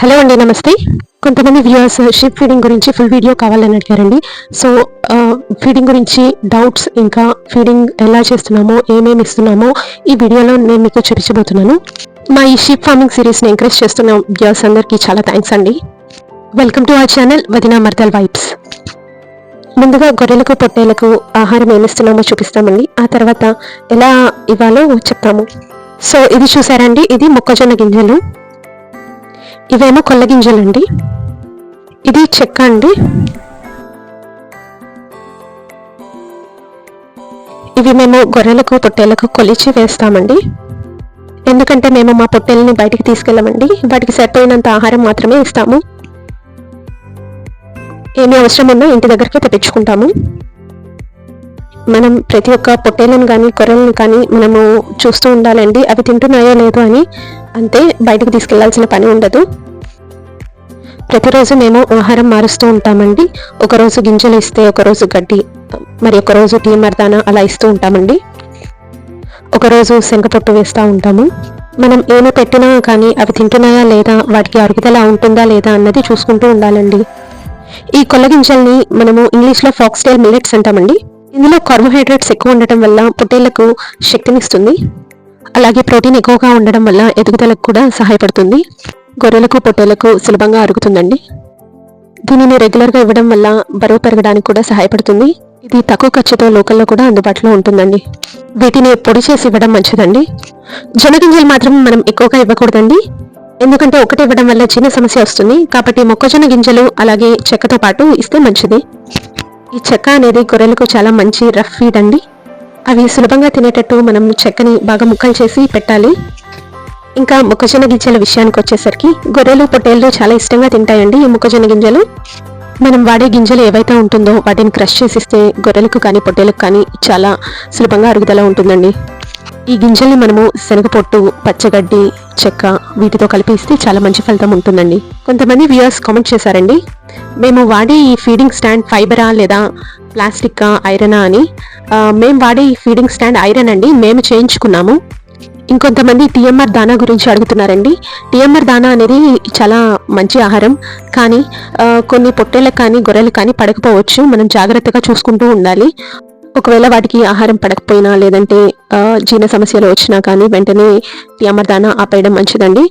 Hello అండి నమస్తే. కొంతమంది వ్యూవర్స్ షిప్ ఫీడింగ్ గురించి ఫుల్ వీడియో కావాలని అడిగారండి. సో ఫీడింగ్ గురించి డౌట్స్ ఇంకా ఫీడింగ్ ఎలా చేస్తున్నామో ఏమేమి ఇస్తున్నామో ఈ వీడియోలో నేను మీకు చూపించబోతున్నాను. మా ఈ షిప్ ఫార్మింగ్ సిరీస్ని ఎంకరేజ్ చేస్తున్న వ్యూవర్స్ అందరికీ చాలా థ్యాంక్స్ అండి. వెల్కమ్ టు అవర్ ఛానల్ వదినా మర్దల్ వైబ్స్ ముందుగా గొర్రెలకు పొట్టేలకు ఆహారం ఏమిస్తున్నామో చూపిస్తామండి. ఆ తర్వాత ఎలా ఇవ్వాలో చెప్తాము. సో ఇది చూసారండి ఇది మొక్కజొన్న గింజలు. ఇవేమో కొల్లగింజలండి ఇది చెక్క అండి. ఇవి మేము గొర్రెలకు పొట్టేలకు కొలిచి వేస్తామండి. ఎందుకంటే మేము మా పొట్టేలని బయటికి తీసుకెళ్ళమండి. వాటికి సరిపోయినంత ఆహారం మాత్రమే ఇస్తాము. ఏమి అవసరం ఉన్నా ఇంటి దగ్గరికి తెప్పించుకుంటాము. మనం ప్రతి ఒక్క పొట్టేలను కానీ కొరలను కానీ మనము చూస్తూ ఉండాలండి. అవి తింటున్నాయో లేదో అని అంతే బయటకు తీసుకెళ్ళాల్సిన పని ఉండదు. ప్రతిరోజు మేము ఆహారం మారుస్తూ ఉంటామండి. ఒకరోజు గింజలు ఇస్తే ఒకరోజు గడ్డి మరి ఒకరోజు టీ మర్దాన అలా ఇస్తూ ఉంటామండి. ఒకరోజు శంఖపొట్టు వేస్తూ ఉంటాము. మనం ఏమి పెట్టినా కానీ అవి తింటున్నాయా లేదా వాటికి అరుగుదల ఉంటుందా లేదా అన్నది చూసుకుంటూ ఉండాలండి. ఈ కొల్ల గింజల్ని మనము ఇంగ్లీష్లో ఫాక్స్టైల్ మిల్లెట్స్ అంటామండి. ఇందులో కార్బోహైడ్రేట్స్ ఎక్కువ ఉండటం వల్ల పొట్టేళ్ళకు శక్తినిస్తుంది. అలాగే ప్రోటీన్ ఎక్కువగా ఉండడం వల్ల ఎదుగుదలకు కూడా సహాయపడుతుంది. గొర్రెలకు పొట్టేళ్ళకు సులభంగా అరుగుతుందండి. దీనిని రెగ్యులర్గా ఇవ్వడం వల్ల బరువు పెరగడానికి కూడా సహాయపడుతుంది. ఇది తక్కువ ఖర్చుతో లోకల్లో కూడా అందుబాటులో ఉంటుందండి. వీటిని పొడి చేసి ఇవ్వడం మంచిదండి. జొన్నగింజలు మాత్రం మనం ఎక్కువగా ఇవ్వకూడదండి. ఎందుకంటే ఒకటి ఇవ్వడం వల్ల చిన్న సమస్య వస్తుంది. కాబట్టి మొక్కజొన్న గింజలు అలాగే చెక్కతో పాటు ఇస్తే మంచిది. ఈ చెక్క అనేది గొర్రెలకు చాలా మంచి రఫ్ ఫీడ్ అండి. అవి సులభంగా తినేటట్టు మనం చెక్కని బాగా ముక్కలు చేసి పెట్టాలి. ఇంకా మొక్కజొన్న గింజల విషయానికి వచ్చేసరికి గొర్రెలు పొట్టేళ్ళు చాలా ఇష్టంగా తింటాయండి ఈ మొక్కజొన్న గింజలు. మనం వాడే గింజలు ఏవైతే ఉంటుందో వాటిని క్రష్ చేసిస్తే గొర్రెలకు కానీ పొట్టేలకు కానీ చాలా సులభంగా అరుగుదల ఉంటుందండి. ఈ గింజల్ని మనము శనగపొట్టు పచ్చగడ్డి చెక్క వీటితో కలిపిస్తే చాలా మంచి ఫలితం ఉంటుందండి. కొంతమంది వ్యూయర్స్ కామెంట్ చేశారండి మేము వాడే ఈ ఫీడింగ్ స్టాండ్ ఫైబరా లేదా ప్లాస్టిక్ ఐరనా అని? మేము వాడే ఈ ఫీడింగ్ స్టాండ్ ఐరన్ అండి మేము చేయించుకున్నాము. ఇంకొంతమంది టీఎంఆర్ దానా గురించి అడుగుతున్నారండి టీఎంఆర్ దానా అనేది చాలా మంచి ఆహారం కానీ కొన్ని పొట్టేళ్ళకు కానీ గొర్రెలకు కానీ పడకపోవచ్చు మనం జాగ్రత్తగా చూసుకుంటూ ఉండాలి. ఒకవేళ వాటికి ఆహారం పడకపోయినా లేదంటే జీర్ణ సమస్యలు వచ్చినా కానీ వెంటనే అమర్దాన ఆపేయడం మంచిదండి.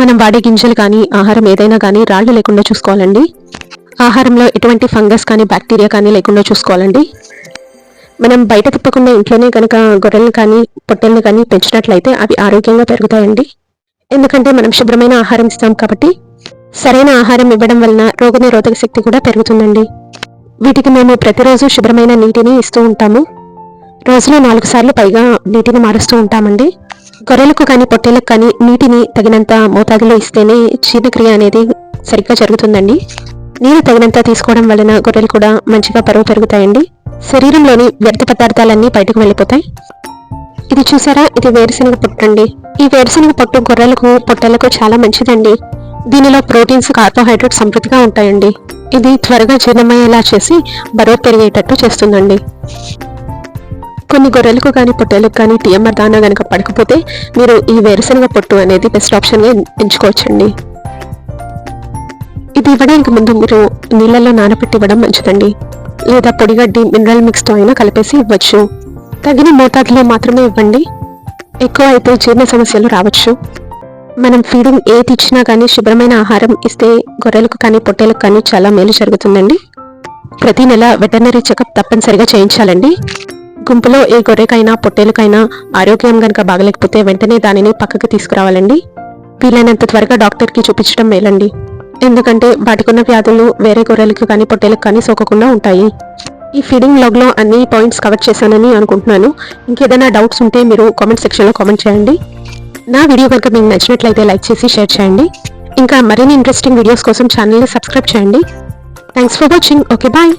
మనం వాడే గింజలు కానీ ఆహారం ఏదైనా కానీ రాళ్ళు లేకుండా చూసుకోవాలండి. ఆహారంలో ఎటువంటి ఫంగస్ కానీ బ్యాక్టీరియా కానీ లేకుండా చూసుకోవాలండి. మనం బయట తిప్పకుండా ఇంట్లోనే కనుక గొర్రెలను కానీ పొట్టెలను కానీ పెంచినట్లయితే అవి ఆరోగ్యంగా పెరుగుతాయండి. ఎందుకంటే మనం శుభ్రమైన ఆహారం ఇస్తాం కాబట్టి సరైన ఆహారం ఇవ్వడం వలన రోగనిరోధక శక్తి కూడా పెరుగుతుందండి. వీటికి మేము ప్రతిరోజు శుభ్రమైన నీటిని ఇస్తూ ఉంటాము. రోజులో నాలుగు సార్లు పైగా నీటిని మారుస్తూ ఉంటామండి. గొర్రెలకు కానీ పొట్టేలకు కానీ నీటిని తగినంత మోతాదులో ఇస్తేనే జీర్ణక్రియ అనేది సరిగ్గా జరుగుతుందండి. నీరు తగినంత తీసుకోవడం వలన గొర్రెలు కూడా మంచిగా పరువు పెరుగుతాయండి. శరీరంలోని వ్యర్థ పదార్థాలన్నీ బయటకు వెళ్ళిపోతాయి. ఇది చూసారా? ఇది వేరుశనగ పొట్టండి ఈ వేరుశనగ పొట్టు గొర్రెలకు పొట్టలకు చాలా మంచిదండి. దీనిలో ప్రోటీన్స్ కార్బోహైడ్రేట్ సమృద్ధిగా ఉంటాయండి. ఇది త్వరగా జీర్ణమయ్యేలా చేసి బరువు పెరిగేటట్టు చేస్తుందండి. కొన్ని గొర్రెలకు కానీ పొట్టేలకు కానీ టీఎంఆర్ దానా కనుక పడకపోతే మీరు ఈ వేరుశనగ పొట్టు అనేది బెస్ట్ ఆప్షన్గా ఎంచుకోవచ్చండి. ఇది ఇవ్వడానికి ముందు మీరు నీళ్ళల్లో నానబెట్టి ఇవ్వడం మంచిదండి. లేదా పొడిగడ్డి మినరల్ మిక్స్తో అయినా కలిపేసి ఇవ్వచ్చు. తగిన మోతాదులో మాత్రమే ఇవ్వండి. ఎక్కువ అయితే జీర్ణ సమస్యలు రావచ్చు. మనం ఫీడింగ్ ఏది ఇచ్చినా కానీ శుభ్రమైన ఆహారం ఇస్తే గొర్రెలకు కానీ పొట్టేలకు కానీ చాలా మేలు జరుగుతుందండి. ప్రతి నెల వెటర్నరీ చెకప్ తప్పనిసరిగా చేయించాలండి. గుంపులో ఏ గొర్రెకైనా పొట్టేలకైనా ఆరోగ్యం కనుక బాగలేకపోతే వెంటనే దానిని పక్కకి తీసుకురావాలండి. వీలైనంత త్వరగా డాక్టర్కి చూపించడం మేలండి. ఎందుకంటే వాటికున్న వ్యాధులు వేరే గొర్రెలకు కానీ పొట్టేలకు కానీ సోకకుండా ఉంటాయి. ఈ ఫీడింగ్ లాగ్లో అన్ని పాయింట్స్ కవర్ చేశానని అనుకుంటున్నాను. ఇంకేదైనా డౌట్స్ ఉంటే మీరు కామెంట్ సెక్షన్లో కామెంట్ చేయండి. నా వీడియో కనుక మీకు నచ్చినట్లయితే లైక్ చేసి షేర్ చేయండి. ఇంకా మరిన్ని ఇంట్రెస్టింగ్ వీడియోస్ కోసం ఛానల్ని సబ్స్క్రైబ్ చేయండి. Thanks for watching okay bye